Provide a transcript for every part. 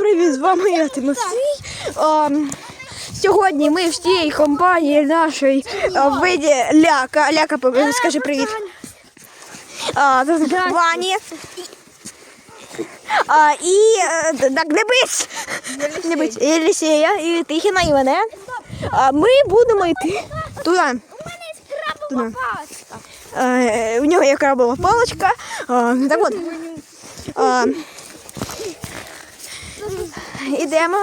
привіт! З вами я Тимофій. Сьогодні ми всієї компанії нашої е, в виді Ляка. Ляка, пов- скажи привіт. А, Вані. А, і е, так, дивись. Дивись, і Лісія, і Тихіна, і мене. А, ми будемо йти туди. Туди. Е, у нього є крабова паличка. Так от. Ідемо.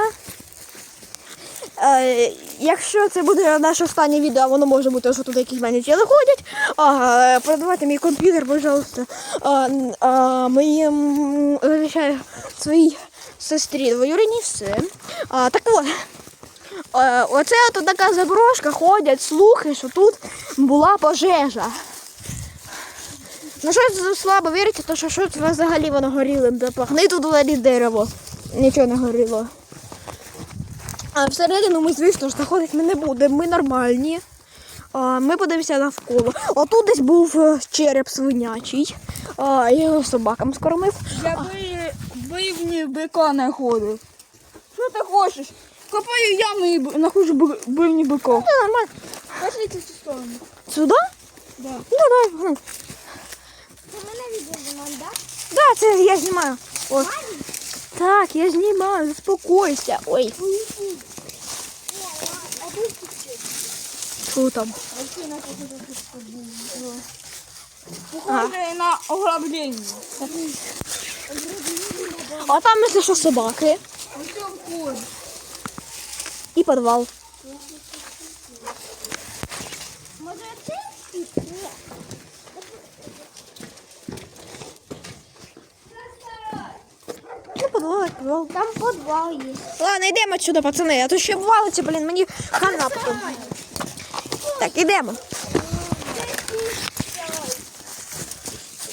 Е, якщо це буде наше останнє відео, воно може бути, що тут якісь мене тіли ходять. А, е, продавайте мій комп'ютер, пожалуйста. А, а, моїм залишаю своїй сестрі двоюрідній все. А, так от. Е, оце тут така заброшка, ходять слухи, що тут була пожежа. Ну щось слабо віриться, то що щось взагалі воно горілим запахне. І тут взагалі дерево. Нічого не горіло. А всередину ми, звісно ж, заходити ми не будемо. Ми нормальні. А, ми подивимося навколо. Отут десь був е, череп свинячий. А, я його собакам скормив. Я би бивні бика не ходив. Що ти хочеш? Копаю яму і би- бивні бика. Ну, нормально. Пошли цю сторону. Сюди? Да. Ну, давай. Ти мене відео знімав, так? Да, це я знімаю. О. Так, я знімаю, заспокойся. Ой, що там? Похоже на ограблення. А там, якщо що, собаки. І підвал. Може це? Ні. Ну, підвал. Там підвал є. Ладно, йдемо отсюда, пацани, а то ще валиться, блін, мені хана потім. Так, ідемо.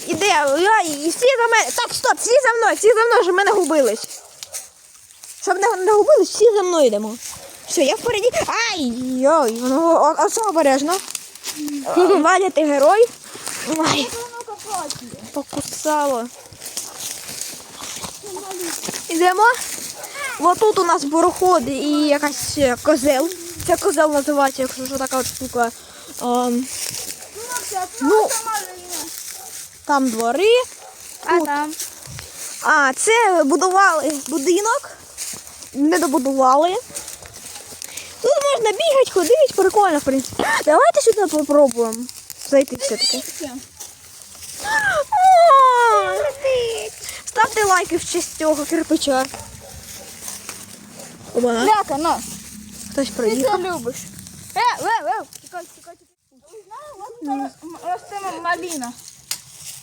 Іде, ай, і всі за мене. Так, стоп, всі за мною, всі за мною, щоб ми не губились. Щоб не, не губились, всі за мною йдемо. Все, я впереді. Ай, йой, ну, оце обережно. Валя, ти герой. Ай, покусало. Ідемо. Ось тут у нас бороходи і якась е, козел. Це козел називається, якщо що така от штука. Ем, ну, там двори. А там? А, це будували будинок. Не добудували. Тут можна бігати, ходити, прикольно, в принципі. Давайте сюди попробуємо зайти все-таки. О, Ставте лайки в честь цього кирпича. Оба, Ляка, на. хтось Ти проїхав. це любиш. Е, е, е. Тікай, тікай, тікай. Росте маліна.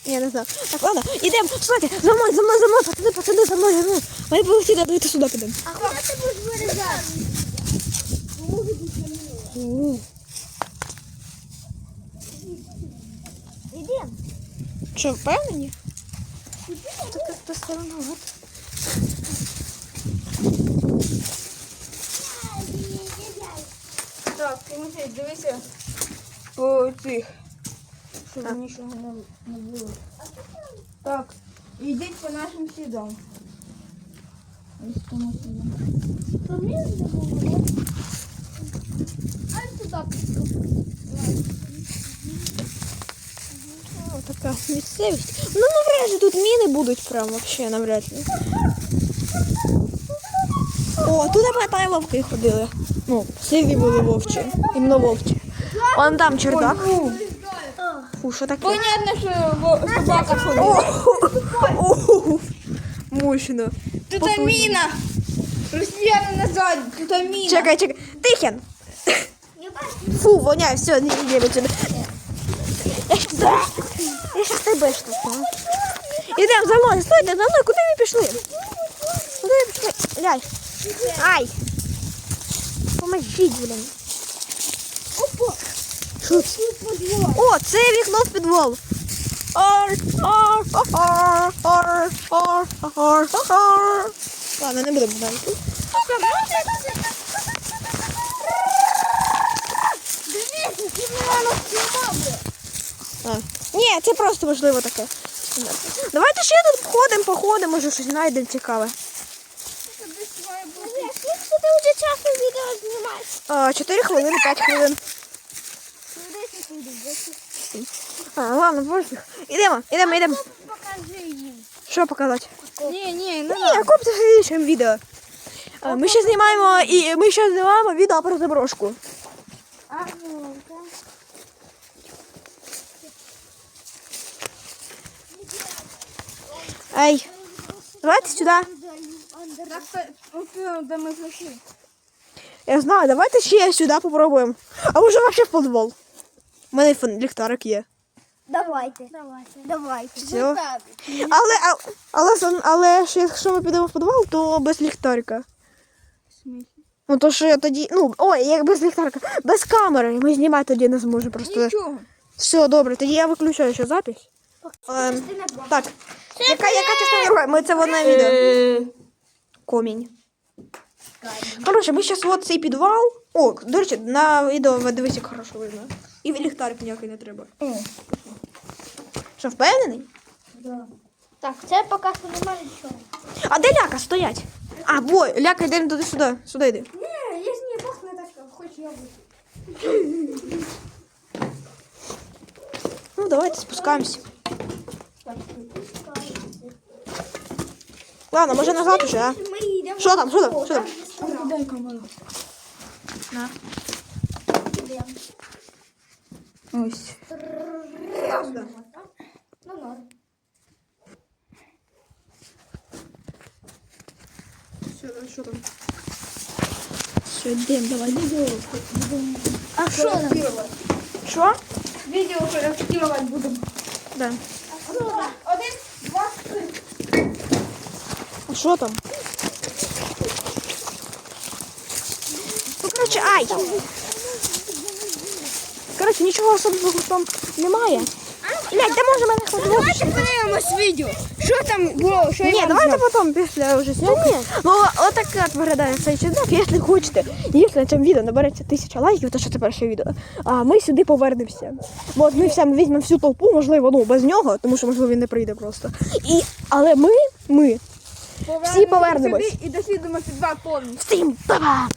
Я не знаю. Так, ладно, ідемо. Слухайте, за мною, за мною, за мною, пацани, пацани, за мною, за мною. Ми полетіли, давайте сюди підемо. А коли ти будеш вирізати? Ідемо. Що, впевнені? Так як-то странно. Так, Тимофій, дивися по цих, щоб нічого не, не було. Так, йдіть по нашим слідам. Ось по нашим слідам. А сюди О, така місцевість. Ну, навряд чи тут міни будуть прям вообще навряд ли. О, тут пам'ятаю вовки ходили. Ну, сиві були вовчі. Іменно вовчі. Вон там чердак. Фу, що таке? Понятно, що собака ходила. О, Мощно. Тут міна! Росіяни назад, тут міна. Чекай, чекай. Тихен. Фу, воняє, все, не йдемо сюди. Я щас тебе- Я штовхну. Ідемо за мною, стойте, за мною, куди ви пішли? Куди ви пішли? Ляй. Ай. Поможіть, блін. Опа. О, це вікно в підвал. Ладно, не будемо далі. Дивіться, мене знімали. А. Ні, це просто можливо таке. Давайте ще тут ходимо, походимо, може щось знайдемо цікаве. Тобі часу відео знімаєш? А, 4 хвилини, 5 хвилин. А, ладно, пофіг. Ідемо, ідемо, ідемо. Що показати? Ні, ні, не Ні, копти в відео. Ми ще знімаємо і ми ще знімаємо відео про заброшку. А, Ей, давайте зайшли. Я знаю, давайте ще сюди попробуємо. А може взагалі в підвал. У мене ліхтарик є. Давайте. Давайте. Давайте. Все. Але, але, але, але ж якщо ми підемо в підвал, то без ліхтарика. Ну то що я тоді, ну, ой, як без ліхтарика, без камери. Ми знімати тоді не зможемо просто. Нічого. Все, добре, тоді я виключаю ще запись. Ем, так, яка, яка частина друга? Ми це в відео. Е, Комінь. Коротше, ми зараз от цей підвал. О, до речі, на відео ви дивись, як хорошо видно. І ліхтарик ніякий не треба. Що, впевнений? Так, це поки що немає нічого. А де ляка стоять? А, бой, ляка, йдемо туди сюди. Сюди йди. Ні, якщо не пахне так, хоч я Ну, давайте спускаємося. Ладно, може назад уже, а? Що там, що там, що там? Дай камеру. Ось. Ну, норм. Що там? Все, йдемо, давай. А що там? Що? Відео коректувати будемо. Да. Один, два, три. А що там? Ну, коротше, ай! Коротше, нічого особливого там немає. Блядь, де може мене хватило? Давайте подивимось відео. Що там було? Що Ні, я давайте потім після вже зйомки. Ну, отак от виглядає цей чудак, якщо хочете. Якщо на цьому відео набереться тисяча лайків, то що це перше відео. А ми сюди повернемося. Бо от ми все ми візьмемо всю толпу, можливо, ну без нього, тому що можливо він не прийде просто. І, але ми, ми всі повернемось. сюди І дослідимо підвал повністю. всім па!